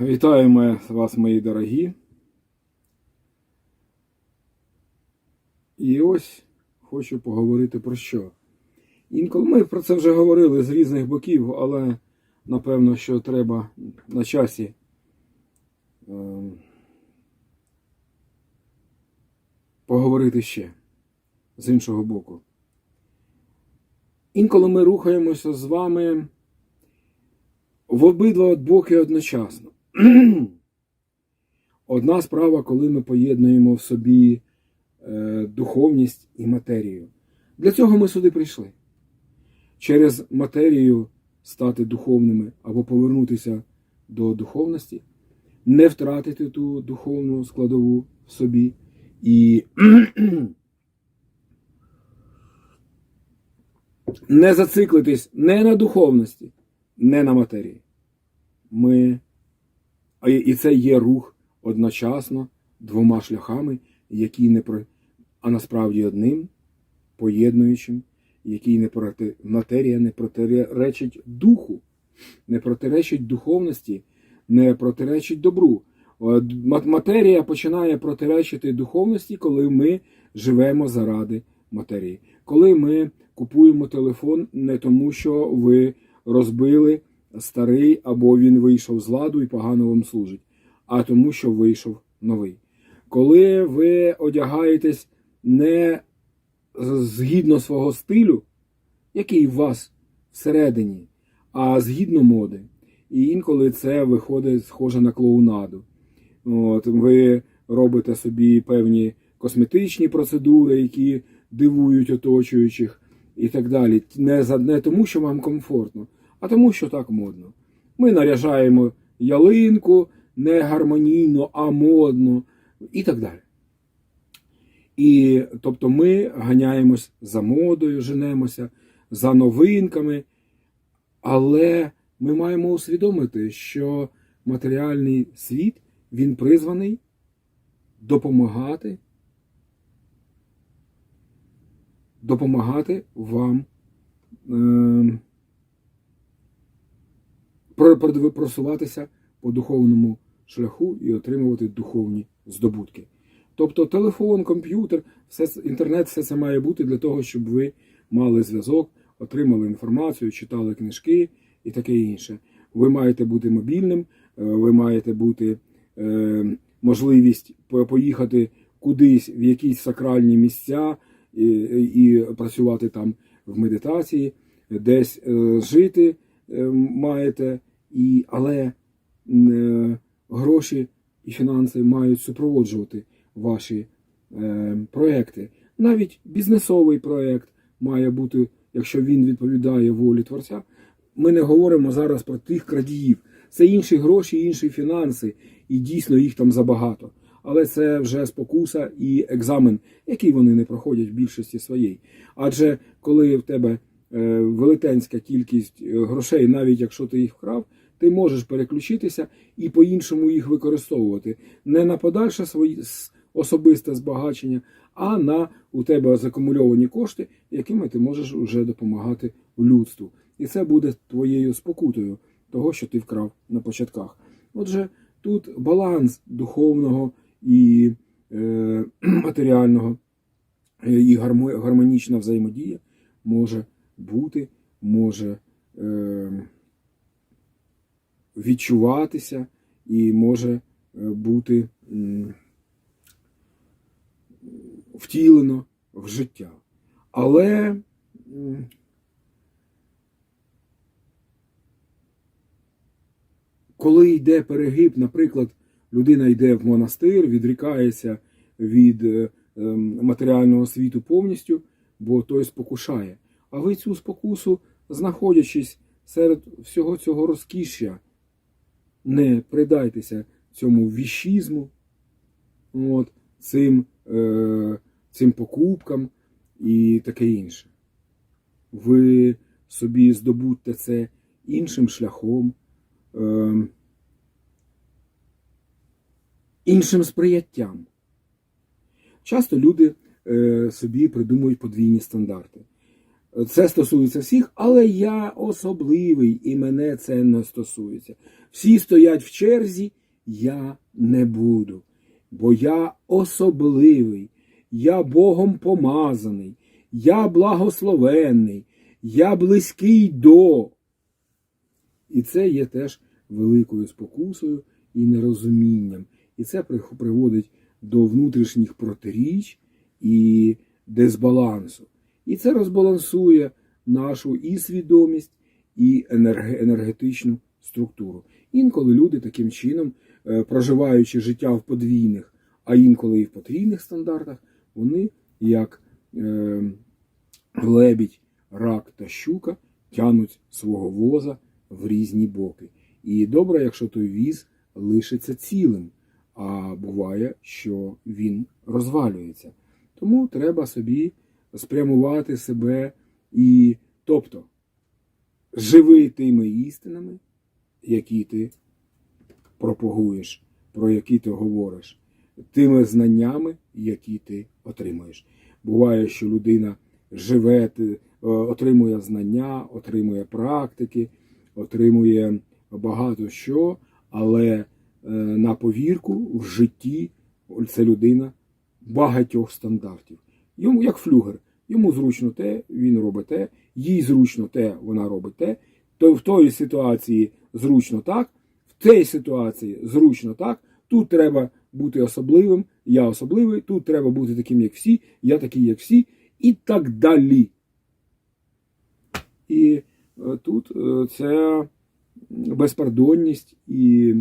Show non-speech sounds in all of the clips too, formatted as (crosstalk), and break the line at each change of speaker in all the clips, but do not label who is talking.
Вітаємо вас, мої дорогі. І ось хочу поговорити про що. Інколи ми про це вже говорили з різних боків, але напевно, що треба на часі ем, поговорити ще з іншого боку. Інколи ми рухаємося з вами в обидва боки одночасно. (clears throat) Одна справа, коли ми поєднуємо в собі е, духовність і матерію. Для цього ми сюди прийшли. Через матерію стати духовними або повернутися до духовності, не втратити ту духовну складову в собі і (clears throat) не зациклитись не на духовності, не на матерії. Ми, і- це є рух одночасно двома шляхами, які не про, а насправді одним, поєднуючим, який не проти матерія не протиречить духу, не протиречить духовності, не протиречить добру. От Матерія починає протиречити духовності, коли ми живемо заради матерії. Коли ми купуємо телефон не тому, що ви розбили старий або він вийшов з ладу і погано вам служить, а тому, що вийшов новий. Коли ви одягаєтесь не згідно свого стилю, який у вас всередині, а згідно моди. І інколи це виходить схоже на клоунаду. От, ви робите собі певні косметичні процедури, які дивують оточуючих і так далі. Не, за, не тому, що вам комфортно, а тому, що так модно. Ми наряжаємо ялинку не гармонійно, а модно і так далі. І тобто ми ганяємось за модою, женемося, за новинками, але ми маємо усвідомити, що матеріальний світ він призваний допомагати, допомагати вам е, просуватися по духовному шляху і отримувати духовні здобутки. Тобто телефон, комп'ютер, все, інтернет, все це має бути для того, щоб ви мали зв'язок, отримали інформацію, читали книжки і таке інше. Ви маєте бути мобільним, е, ви маєте бути е, можливість поїхати кудись в якісь сакральні місця і, і працювати там в медитації, десь е, жити маєте, і, але е, гроші і фінанси мають супроводжувати ваші е, проекти. Навіть бізнесовий проект має бути, якщо він відповідає волі творця. Ми не говоримо зараз про тих крадіїв. Це інші гроші, інші фінанси, і дійсно їх там забагато. Але це вже спокуса і екзамен, який вони не проходять в більшості своєї. Адже коли в тебе е, велетенська кількість е, грошей, навіть якщо ти їх вкрав, ти можеш переключитися і по-іншому їх використовувати. Не на подальше свої особисте збагачення, а на у тебе закумульовані кошти, якими ти можеш вже допомагати людству. І це буде твоєю спокутою того, що ти вкрав на початках. Отже, тут баланс духовного і е, (clears throat) матеріального е, і гармонічна взаємодія може бути, може е, відчуватися і може е, бути втілено в життя. Але коли йде перегиб, наприклад, людина йде в монастир, відрікається від е, матеріального світу повністю, бо той спокушає. А ви цю спокусу, знаходячись серед всього цього розкішшя, не придайтеся цьому віщізму, от, цим, е, цим покупкам і таке інше. Ви собі здобудьте це іншим шляхом, е, іншим сприяттям. Часто люди е, собі придумують подвійні стандарти. Це стосується всіх, але я особливий і мене це не стосується. Всі стоять в черзі, я не буду. Бо я особливий, я Богом помазаний, я благословенний, я близький до. І це є теж великою спокусою і нерозумінням. І це приводить до внутрішніх протиріч і дисбалансу. І це розбалансує нашу і свідомість, і енергетичну структуру. Інколи люди таким чином, е, проживаючи життя в подвійних, а інколи і в потрійних стандартах, вони як е, лебідь, рак та щука тянуть свого воза в різні боки. І добре, якщо той віз лишиться цілим, а буває, що він розвалюється. Тому треба собі спрямувати себе і, тобто, живи тими істинами, які ти пропагуєш, про які ти говориш, тими знаннями, які ти отримуєш. Буває, що людина живе, е, отримує знання, отримує практики, отримує багато що, але е, на повірку в житті це людина багатьох стандартів. Йому як флюгер. Йому зручно те, він робить те, їй зручно те, вона робить те. То в тої ситуації зручно так, в тій ситуації зручно так. Тут треба бути особливим, я особливий, тут треба бути таким, як всі, я такий, як всі, і так далі. І е, тут е, ця безпардонність і,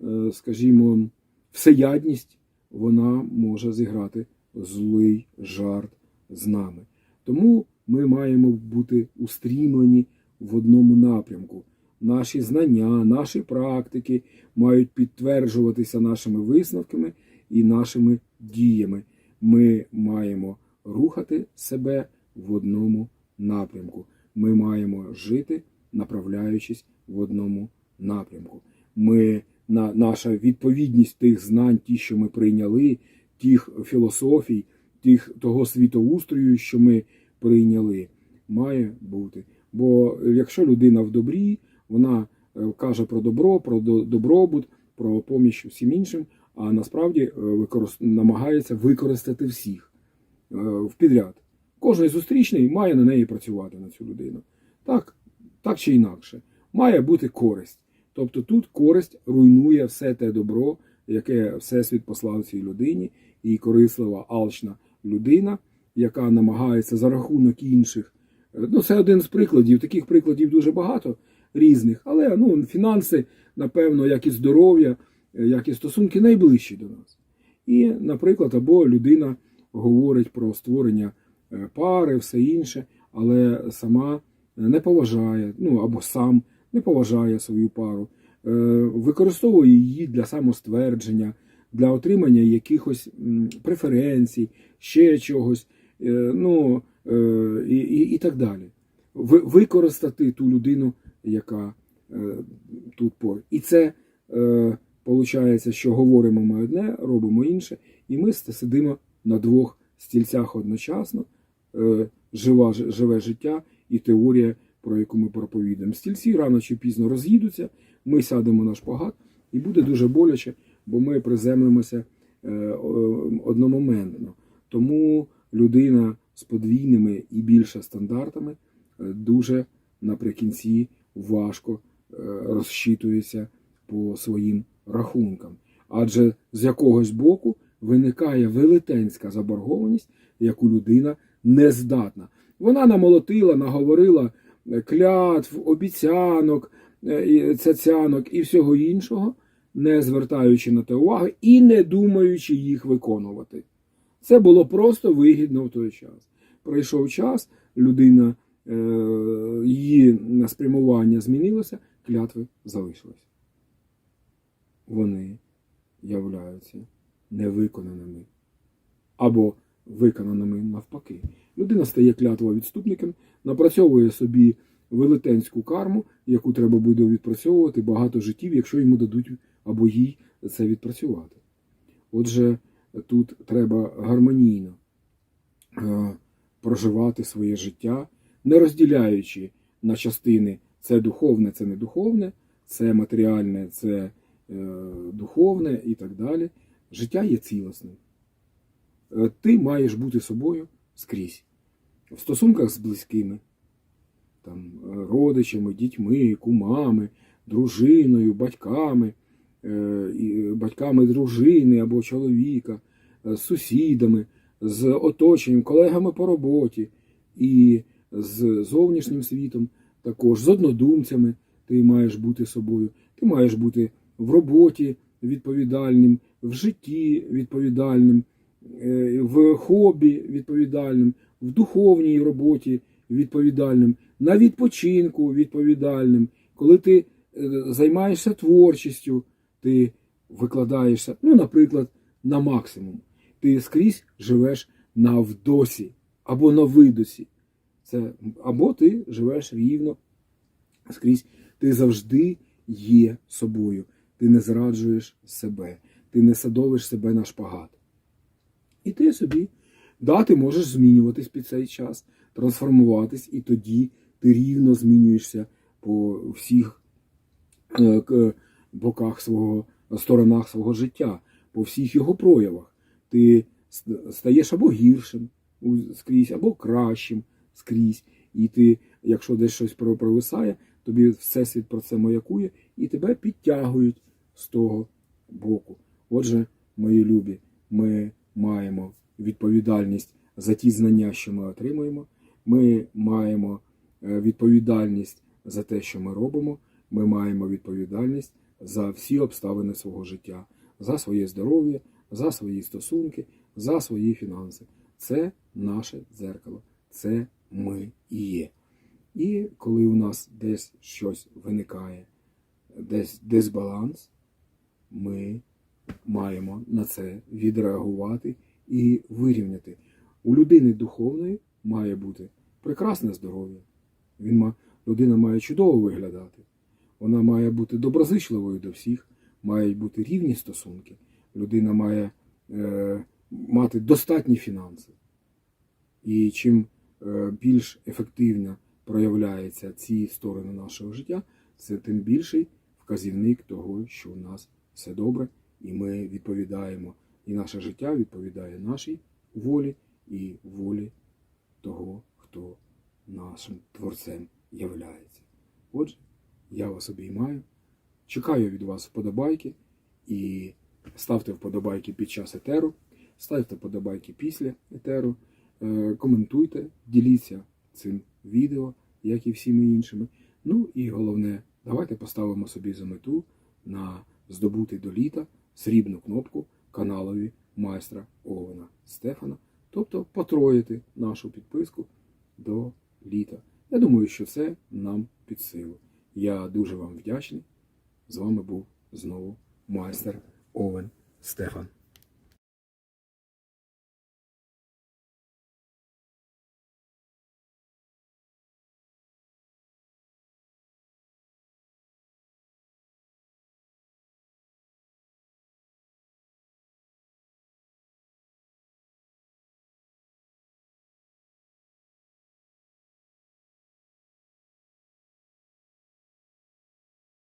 е, скажімо, всеядність, вона може зіграти злий жарт з нами. Тому ми маємо бути устрімлені в одному напрямку. Наші знання, наші практики мають підтверджуватися нашими висновками і нашими діями. Ми маємо рухати себе в одному напрямку. Ми маємо жити, направляючись в одному напрямку. Ми, на, наша відповідність тих знань, ті, що ми прийняли, тих філософій, тих, того світоустрою, що ми прийняли, має бути. Бо якщо людина в добрі, вона е, каже про добро, про добробут, про поміч всім іншим, а насправді е, використ... намагається використати всіх е, в підряд. Кожний зустрічний має на неї працювати на цю людину. Так, так чи інакше, має бути користь. Тобто тут користь руйнує все те добро, яке Всесвіт послав цій людині, і корислива, алчна людина, яка намагається за рахунок інших. е, Ну, це один з прикладів. Таких прикладів дуже багато різних, але ну, фінанси, напевно, як і здоров'я, е, як і стосунки найближчі до нас. І, наприклад, або людина говорить про створення е, пари, все інше, але сама не поважає, ну або сам не поважає свою пару, використовує її для самоствердження, для отримання якихось преференцій, ще чогось, е, ну е, і, і, і так далі. Використати ту людину, яка е, тут поруч. І це виходить, що говоримо ми одне, робимо інше, і ми сидимо на двох стільцях одночасно, жива, живе життя і теорія, про яку ми проповідаємо. Стільці рано чи пізно роз'їдуться, ми сядемо на шпагат, і буде дуже боляче, бо ми приземлимося е, одномоментно. Тому людина з подвійними і більше стандартами е, дуже наприкінці важко е, розчитується по своїм рахункам. Адже з якогось боку виникає велетенська заборгованість, яку людина не здатна. Вона намолотила, наговорила клятв, обіцянок, цяцянок і всього іншого, не звертаючи на те уваги і не думаючи їх виконувати. Це було просто вигідно в той час. Пройшов час, людина, е, її спрямування змінилося, клятви залишились. Вони являються невиконаними або виконаними навпаки. Людина стає клятвовідступником, напрацьовує собі велетенську карму, яку треба буде відпрацьовувати багато життів, якщо йому дадуть або їй це відпрацювати. Отже, тут треба гармонійно е, проживати своє життя, не розділяючи на частини це духовне, це не духовне, це матеріальне, це е, духовне і так далі. Життя є цілісним. Е, Ти маєш бути собою скрізь. В стосунках з близькими, там, е, родичами, дітьми, кумами, дружиною, батьками, е, батьками дружини або чоловіка, е, з сусідами, з оточенням, колегами по роботі і з зовнішнім світом, також з однодумцями ти маєш бути собою. Ти маєш бути в роботі відповідальним, в житті відповідальним, е, в хобі відповідальним, в духовній роботі відповідальним, на відпочинку відповідальним. Коли ти е, займаєшся творчістю, ти викладаєшся, ну, наприклад, на максимум. Ти скрізь живеш на вдосі або на видосі. Це, або ти живеш рівно скрізь. Ти завжди є собою. Ти не зраджуєш себе, ти не садовиш себе на шпагат. І ти собі, да, ти можеш змінюватись під цей час, трансформуватись, і тоді ти рівно змінюєшся по всіх е, боках свого, сторонах свого життя, по всіх його проявах. Ти стаєш або гіршим скрізь, або кращим скрізь. І ти, якщо десь щось про- провисає, тобі всесвіт про це маякує, і тебе підтягують з того боку. Отже, мої любі, ми маємо відповідальність за ті знання, що ми отримуємо. Ми маємо е, відповідальність за те, що ми робимо. Ми маємо відповідальність за всі обставини свого життя, за своє здоров'я, за свої стосунки, за свої фінанси. Це наше дзеркало, це ми і є. І коли у нас десь щось виникає, десь дисбаланс, ми маємо на це відреагувати і вирівняти. У людини духовної має бути прекрасне здоров'я. Він ма, людина має чудово виглядати. Вона має бути доброзичливою до всіх, мають бути рівні стосунки. Людина має е, мати достатні фінанси. І чим е, більш ефективно проявляються ці сторони нашого життя, це тим більший вказівник того, що у нас все добре, і ми відповідаємо, і наше життя відповідає нашій волі і волі того, хто нашим творцем являється. Отже, я вас обіймаю, чекаю від вас вподобайки і ставте вподобайки під час етеру, ставте вподобайки після етеру, е, коментуйте, діліться цим відео, як і всіми іншими. Ну і головне, давайте поставимо собі за мету на здобути до літа срібну кнопку каналові майстра Овена Стефана, тобто потроїти нашу підписку до літа. Я думаю, що це нам під силу. Я дуже вам вдячний. З вами був знову майстер Овен Стефан.